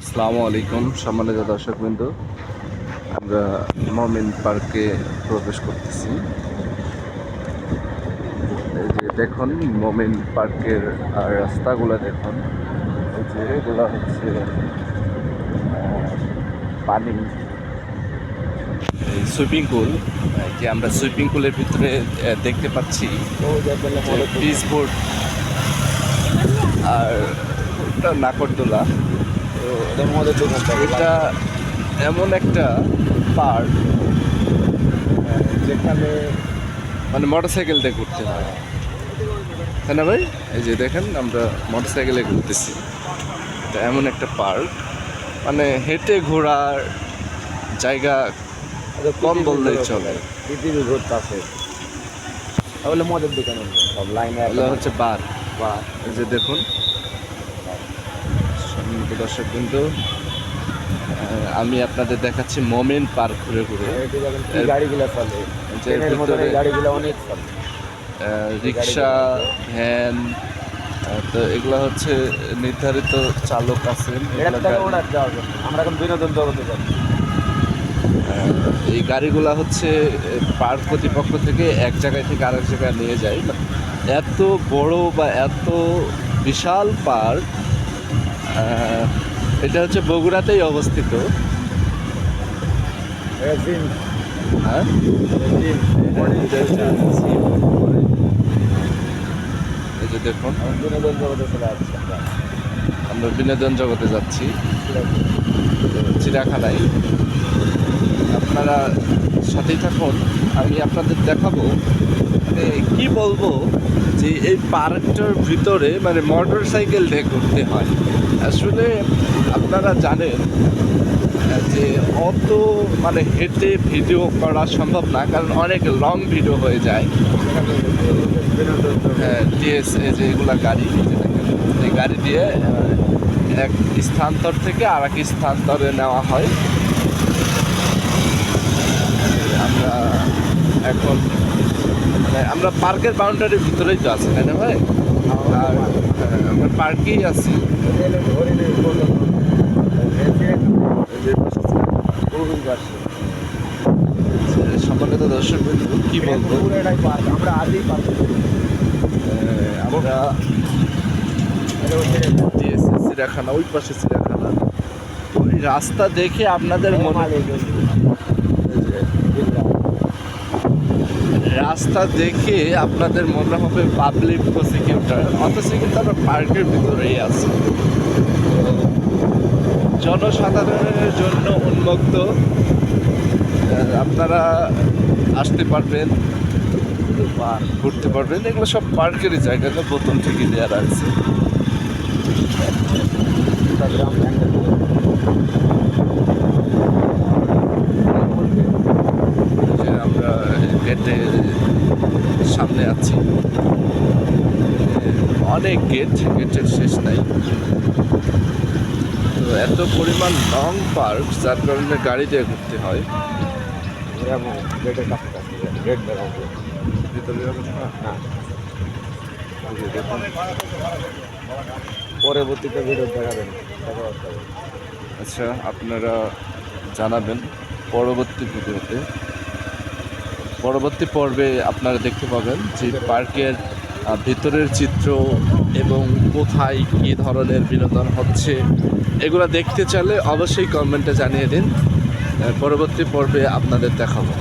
আসসালামু আলাইকুম, সম্মানিত দর্শক বিন্দু আমরা মমিন পার্কে প্রবেশ করতেছি। এই যে দেখুন, মমিন পার্কের রাস্তাগুলো দেখুন। এই যে এগুলো হচ্ছে পানি। সুইমিং পুল যে আমরা সুইমিং পুলের ভিতরে দেখতে পাচ্ছি পিস বোর্ড আর নাকরদোলা। তো এটা এমন একটা পার্ক যেখানে মানে মোটর সাইকেল দিয়ে ঘুরতে হয়। তাই না ভাই? এই যে দেখেন আমরা মোটর সাইকেলে ঘুরতেছি। এটা এমন একটা পার্ক মানে হেঁটে ঘোরার জায়গা কম বললেই চলে। পৃথিবী ঘুরতে আছে তাহলে মদের দোকানে সব লাইনে হচ্ছে বার। এই যে দেখুন সম্মানিত দর্শক কিন্তু আমি আপনাদের দেখাচ্ছি মোমেন পার্ক ঘুরে ঘুরে। গাড়িগুলো চলে। যে ট্রেনের মতন এই গাড়িগুলো অনেক চলে। রিক্সা ভ্যান তো এগুলো হচ্ছে নির্ধারিত চালক আছেন। আমরা এখন বিনোদন জগতে এই গাড়িগুলো হচ্ছে পার্ক কর্তৃপক্ষ থেকে এক জায়গায় থেকে আরেক জায়গায় নিয়ে যায়। এত বড় বা এত বিশাল পার্ক এটা হচ্ছে বগুড়াতেই অবস্থিত। হ্যাঁ? এই যে দেখুন। বিনোদন জগতে চলে আমরা। আমরা বিনোদন জগতে যাচ্ছি। চিড়াখানায় আপনারা সাথেই থাকুন। আমি আপনাদের দেখাবো। মানে কি বলব? যে এই পার্কটার ভিতরে মানে মোটর সাইকেল দিয়ে ঘুরতে হয়। আসলে আপনারা জানেন, যে অত মানে হেঁটে ভিডিও করা সম্ভব না, কারণ অনেক লং ভিডিও হয়ে যায়। বিনোদন যে এগুলা গাড়ি, এই গাড়ি দিয়ে এক স্থানান্তর থেকে আর এক স্থানান্তরে নেওয়া হয়। আমরা এখন আমরা পার্কের বাউন্ডারির ভিতরেই তো আছি, তাই না ভাই? আর আমরা পার্কেই আছি। সম্মানিত দর্শক বন্ধু, কি বলব? আমরা আমরা চিড়িয়াখানা ওই পাশে চিড়িয়াখানা ওই রাস্তা দেখে আপনাদের মনে এই যে, রাস্তা দেখে আপনাদের মনে হবে পাবলিক প্রসিকিউটর অথচ কিন্তু আমরা পার্কের ভিতরেই আছি। জনসাধারণের জন্য উন্মুক্ত। আপনারা আসতে পারবেন ঘুরতে পারবেন, এগুলো সব পার্কেরই জায়গা তো বোতল থেকে দেওয়া রাখছে আমরা গেটে সামনে আছি অনেক গেট গেটের শেষ নাই। তো এত পরিমাণ লং পার্ক যার কারণে গাড়ি দিয়ে ঘুরতে হয়। পরবর্তীতে ভিডিও দেখাবেন। আচ্ছা আপনারা জানাবেন পরবর্তী ভিডিওতে পরবর্তী পর্বে আপনারা দেখতে পাবেন যে পার্কের ভিতরের চিত্র এবং কোথায় কী ধরনের বিনোদন হচ্ছে। এগুলো দেখতে চাইলে অবশ্যই কমেন্টে জানিয়ে দিন। পরবর্তী পর্বে আপনাদের দেখাবো।